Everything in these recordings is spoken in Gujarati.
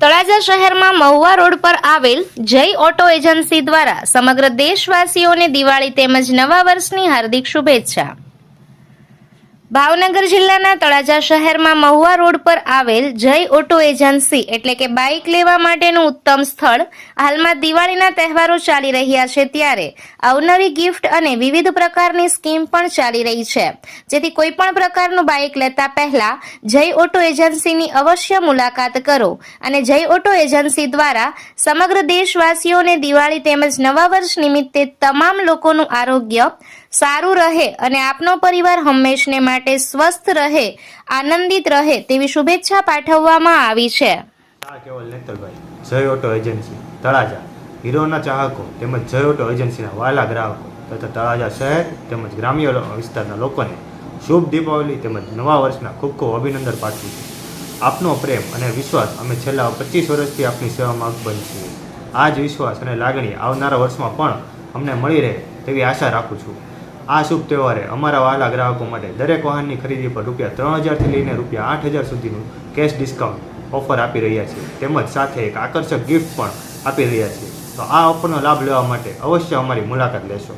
તળાજા શહેરમાં મહુવા રોડ પર આવેલ જય ઓટો એજન્સી દ્વારા સમગ્ર દેશવાસીઓને દિવાળી તેમજ નવા વર્ષની હાર્દિક શુભેચ્છા. ભાવનગર જિલ્લાના તળાજા શહેરમાં મહુવા રોડ પર આવેલ જય ઓટો એજન્સી એટલે કે બાઇક લેવા માટેનું ઉત્તમ સ્થળ હાલમાં દિવાળીના તહેવારો ચાલી રહ્યા છે ત્યારે અવનવી ગિફ્ટ અને વિવિધ પ્રકારની સ્કીમ પણ ચાલી રહી છે. જેથી કોઈ પણ પ્રકારનું બાઇક લેતા પહેલા જય ઓટો એજન્સીની અવશ્ય મુલાકાત કરો અને જય ઓટો એજન્સી દ્વારા સમગ્ર દેશવાસીઓને દિવાળી તેમજ નવા વર્ષ નિમિત્તે તમામ લોકોનું આરોગ્ય સારું રહે અને આપનો પરિવાર હંમેશને માટે સ્વસ્થ રહે, આનંદિત રહે તેવી શુભેચ્છા પાઠવવામાં આવી છે. કેવલ નેતરભાઈ જય ઓટો એજન્સી, તળાજા. હીરોના ચાહકો તેમજ જય ઓટો એજન્સીના વાલા ગ્રાહકો તથા તળાજા શહેર તેમજ ગ્રામ્ય વિસ્તારના લોકોને શુભ દીપાવલી તેમજ નવા વર્ષના ખૂબ ખૂબ અભિનંદન પાઠવું છું. આપનો પ્રેમ અને વિશ્વાસ અમે છેલ્લા પચીસ વર્ષથી આપની સેવામાં અકબંધ છીએ. આ જ વિશ્વાસ અને લાગણી આવનારા વર્ષમાં પણ અમને મળી રહે તેવી આશા રાખું છું. આ શુભ તહેવારે અમારા વાલા ગ્રાહકો માટે દરેક વાહનની ખરીદી પર રૂપિયા ત્રણ હજારથી લઈને રૂપિયા આઠ હજાર સુધીનું કેશ ડિસ્કાઉન્ટ ઓફર આપી રહ્યા છીએ. તેમજ સાથે એક આકર્ષક ગિફ્ટ પણ આપી રહ્યા છીએ. તો આ ઓફરનો લાભ લેવા માટે અવશ્ય અમારી મુલાકાત લેશો.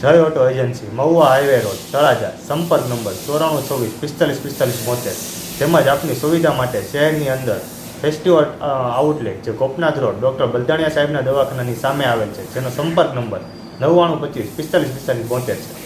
Jai auto agency, Mahuva highway road, Talaja, સંપર્ક નંબર ચોરાણું ચોવીસ પિસ્તાલીસ પિસ્તાલીસ, બોતેર. તેમજ આપની સુવિધા માટે શહેરની અંદર ફેસ્ટિવલ આઉટલેટ જે ગોપનાથ રોડ, ડૉક્ટર બલદાણિયા સાહેબના દવાખાનાની સામે આવેલ છે, જેનો સંપર્ક નંબર નવ્વાણું પચીસ પિસ્તાલીસ પિસ્તાલીસ બોતેર છે.